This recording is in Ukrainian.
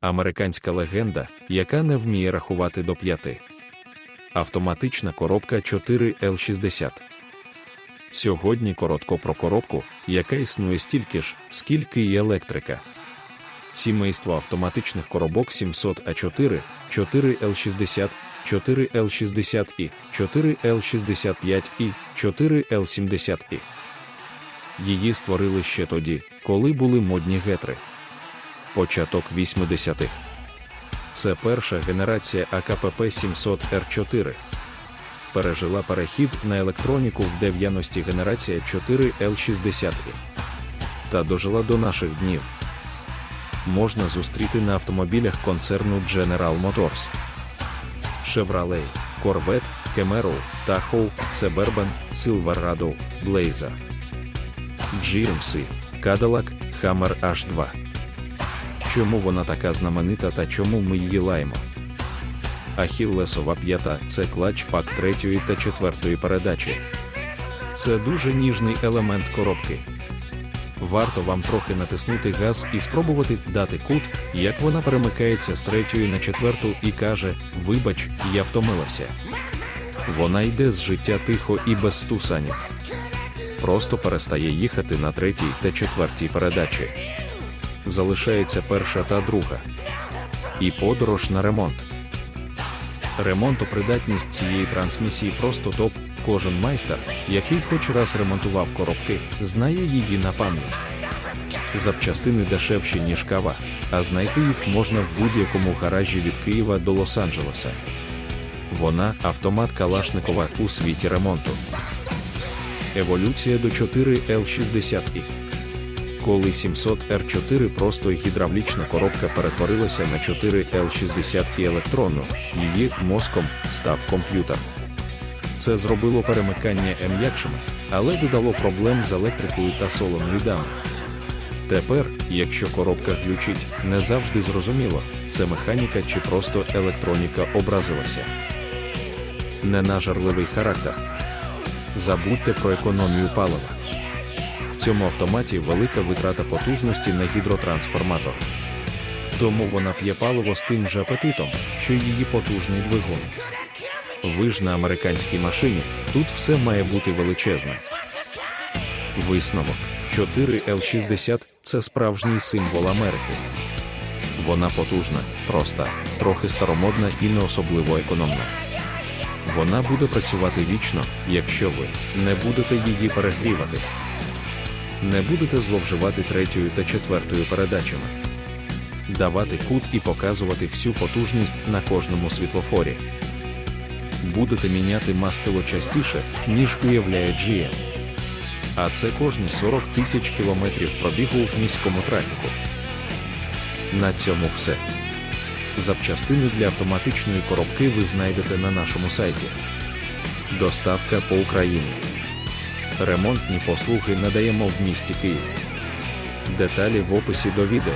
Американська легенда, яка не вміє рахувати до п'яти. Автоматична коробка 4L60. Сьогодні коротко про коробку, яка існує стільки ж, скільки і електрика. Сімейство автоматичних коробок 700А4, 4L60, 4L60i, 4L65 і 4L70i. Її створили ще тоді, коли були модні гетри. Початок 80-х. Це перша генерація АКПП 700R4. Пережила перехід на електроніку в 90-ті генерація 4L60i. Та дожила до наших днів. Можна зустріти на автомобілях концерну General Motors. Chevrolet, Corvette, Camaro, Tahoe, Suburban, Silverado, Blazer. GMC, Cadillac, Hammer H2. Чому вона така знаменита та чому ми її лаємо? Ахіллесова п'ята це клач пак третьої та четвертої передачі. Це дуже ніжний елемент коробки. Варто вам трохи натиснути газ і спробувати дати кут, як вона перемикається з третьої на четверту і каже: Вибач, я втомилася. Вона йде з життя тихо і без стусанів. Просто перестає їхати на третій та четвертій передачі. Залишається перша та друга. І подорож на ремонт. Ремонтопридатність цієї трансмісії просто топ. Кожен майстер, який хоч раз ремонтував коробки, знає її на пам'ять. Запчастини дешевші, ніж кава, а знайти їх можна в будь-якому гаражі від Києва до Лос-Анджелеса. Вона автомат Калашникова у світі ремонту. Еволюція до 4L60i. Коли 700R4 просто гідравлічна коробка перетворилася на 4L60 і електронну, її мозком став комп'ютер. Це зробило перемикання м'якшими, але додало проблем з електрикою та солоноїдами. Тепер, якщо коробка глючить, не завжди зрозуміло, це механіка чи просто електроніка образилася. Ненажерливий характер. Забудьте про економію палива. Цьому автоматі велика витрата потужності на гідротрансформатор. Тому вона п'є паливо з тим же апетитом, що її потужний двигун. Ви ж на американській машині, тут все має бути величезне. Висновок 4L60 це справжній символ Америки. Вона потужна, проста, трохи старомодна і не особливо економна. Вона буде працювати вічно, якщо ви не будете її перегрівати. Не будете зловживати третьою та четвертою передачами. Давати кут і показувати всю потужність на кожному світлофорі будете міняти мастило частіше, ніж уявляє GM. А це кожні 40 тисяч кілометрів пробігу в міському трафіку. На цьому все. Запчастини для автоматичної коробки ви знайдете на нашому сайті. Доставка по Україні. Ремонтні послуги надаємо в місті Київ. Деталі в описі до відео.